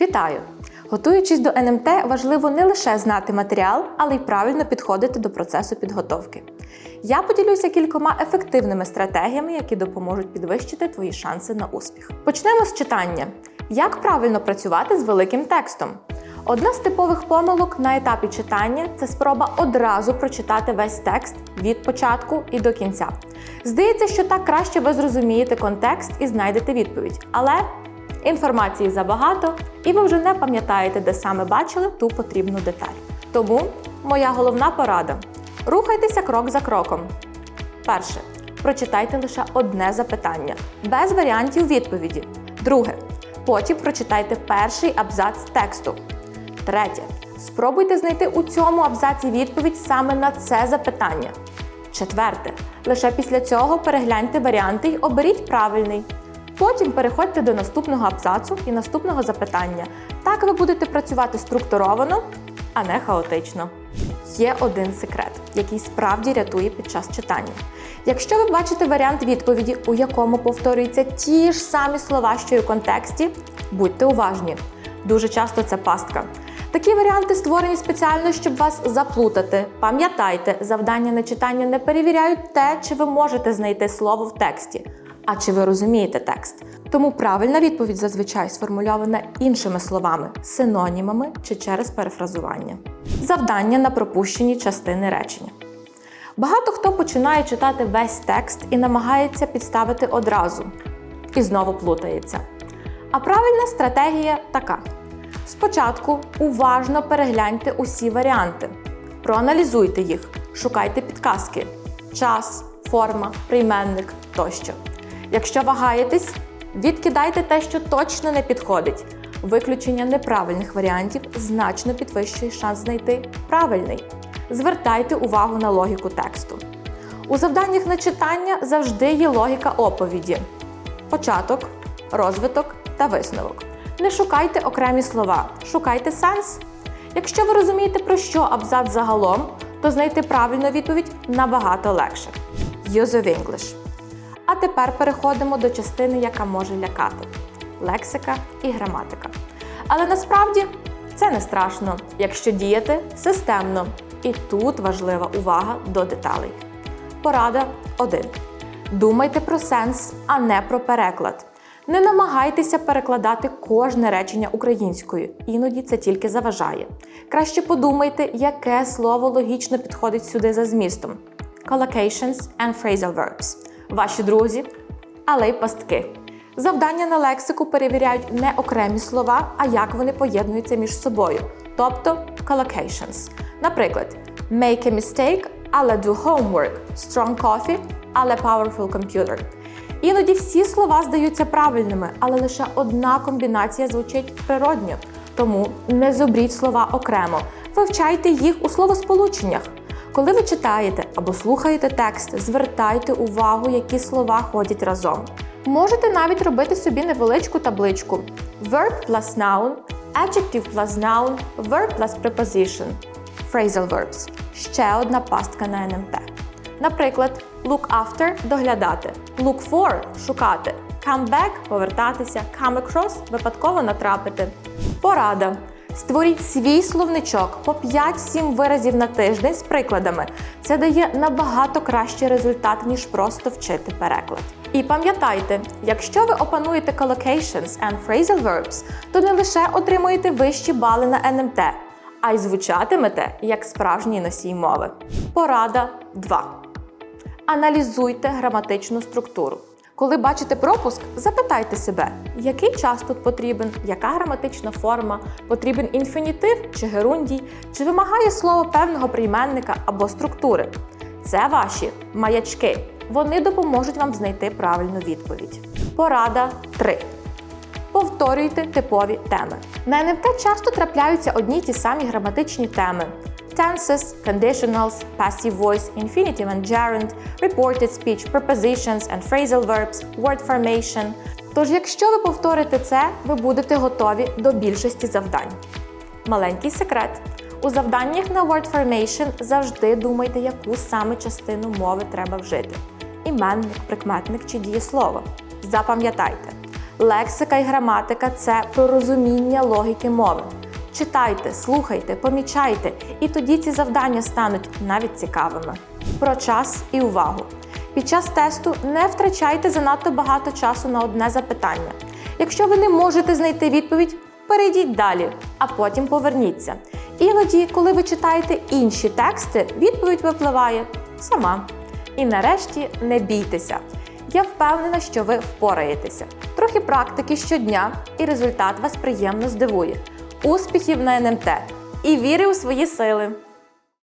Вітаю! Готуючись до НМТ, важливо не лише знати матеріал, але й правильно підходити до процесу підготовки. Я поділюся кількома ефективними стратегіями, які допоможуть підвищити твої шанси на успіх. Почнемо з читання. Як правильно працювати з великим текстом? Одна з типових помилок на етапі читання це спроба одразу прочитати весь текст від початку і до кінця. Здається, що так краще ви зрозумієте контекст і знайдете відповідь. Але інформації забагато, і ви вже не пам'ятаєте, де саме бачили ту потрібну деталь. Тому моя головна порада: рухайтеся крок за кроком. Перше. Прочитайте лише одне запитання, без варіантів відповіді. Друге. Потім прочитайте перший абзац тексту. Третє. Спробуйте знайти у цьому абзаці відповідь саме на це запитання. Четверте. Лише після цього перегляньте варіанти й оберіть правильний. Потім переходьте до наступного абзацу і наступного запитання. Так ви будете працювати структуровано, а не хаотично. Є один секрет, який справді рятує під час читання. Якщо ви бачите варіант відповіді, у якому повторюються ті ж самі слова, що й у контексті, будьте уважні. Дуже часто це пастка. Такі варіанти створені спеціально, щоб вас заплутати. Пам'ятайте, завдання на читання не перевіряють те, чи ви можете знайти слово в тексті, а чи ви розумієте текст. Тому правильна відповідь зазвичай сформульована іншими словами, синонімами чи через перефразування. Завдання на пропущені частини речення. Багато хто починає читати весь текст і намагається підставити одразу. І знову плутається. А правильна стратегія така: спочатку уважно перегляньте усі варіанти, проаналізуйте їх, шукайте підказки, час, форма, прийменник тощо. Якщо вагаєтесь, відкидайте те, що точно не підходить. Виключення неправильних варіантів значно підвищує шанс знайти правильний. Звертайте увагу на логіку тексту. У завданнях на читання завжди є логіка оповіді: початок, розвиток та висновок. Не шукайте окремі слова, шукайте сенс. Якщо ви розумієте, про що абзац загалом, то знайти правильну відповідь набагато легше. Use of English. А тепер переходимо до частини, яка може лякати лексика і граматика. Але насправді це не страшно, якщо діяти системно. І тут важлива увага до деталей. Порада 1. Думайте про сенс, а не про переклад. Не намагайтеся перекладати кожне речення українською, іноді це тільки заважає. Краще подумайте, яке слово логічно підходить сюди за змістом. Collocations and phrasal verbs. Ваші друзі, але й пастки. Завдання на лексику перевіряють не окремі слова, а як вони поєднуються між собою, тобто collocations. Наприклад, make a mistake, але do homework, strong coffee, але powerful computer. Іноді всі слова здаються правильними, але лише одна комбінація звучить природньо. Тому не зобріть слова окремо, вивчайте їх у словосполученнях. Коли ви читаєте або слухаєте текст, звертайте увагу, які слова ходять разом. Можете навіть робити собі невеличку табличку: verb plus noun, adjective plus noun, verb plus preposition, phrasal verbs. Ще одна пастка на НМТ. Наприклад, look after доглядати, look for шукати, come back повертатися, come across випадково натрапити. Порада. Створіть свій словничок по 5-7 виразів на тиждень з прикладами. Це дає набагато кращий результат, ніж просто вчити переклад. І пам'ятайте, якщо ви опануєте collocations and phrasal verbs, то не лише отримуєте вищі бали на НМТ, а й звучатимете як справжній носій мови. Порада 2. Аналізуйте граматичну структуру. Коли бачите пропуск, запитайте себе, який час тут потрібен, яка граматична форма, потрібен інфінітив чи герундій, чи вимагає слово певного прийменника або структури. Це ваші маячки. Вони допоможуть вам знайти правильну відповідь. Порада 3. Повторюйте типові теми. На НМТ часто трапляються одні й ті самі граматичні теми: tenses, conditionals, passive voice, infinitive and gerund, reported speech, prepositions and phrasal verbs, word formation. Тож, якщо ви повторите це, ви будете готові до більшості завдань. Маленький секрет. У завданнях на word formation завжди думайте, яку саме частину мови треба вжити: іменник, прикметник чи дієслово. Запам'ятайте, Лексика і граматика це про розуміння логіки мови. Читайте, слухайте, помічайте, і тоді ці завдання стануть навіть цікавими. Про час і увагу. Під час тесту не втрачайте занадто багато часу на одне запитання. Якщо ви не можете знайти відповідь, перейдіть далі, а потім поверніться. Іноді, коли ви читаєте інші тексти, відповідь випливає сама. І нарешті не бійтеся. Я впевнена, що ви впораєтеся. Трохи практики щодня, і результат вас приємно здивує. Успіхів на НМТ і віри у свої сили!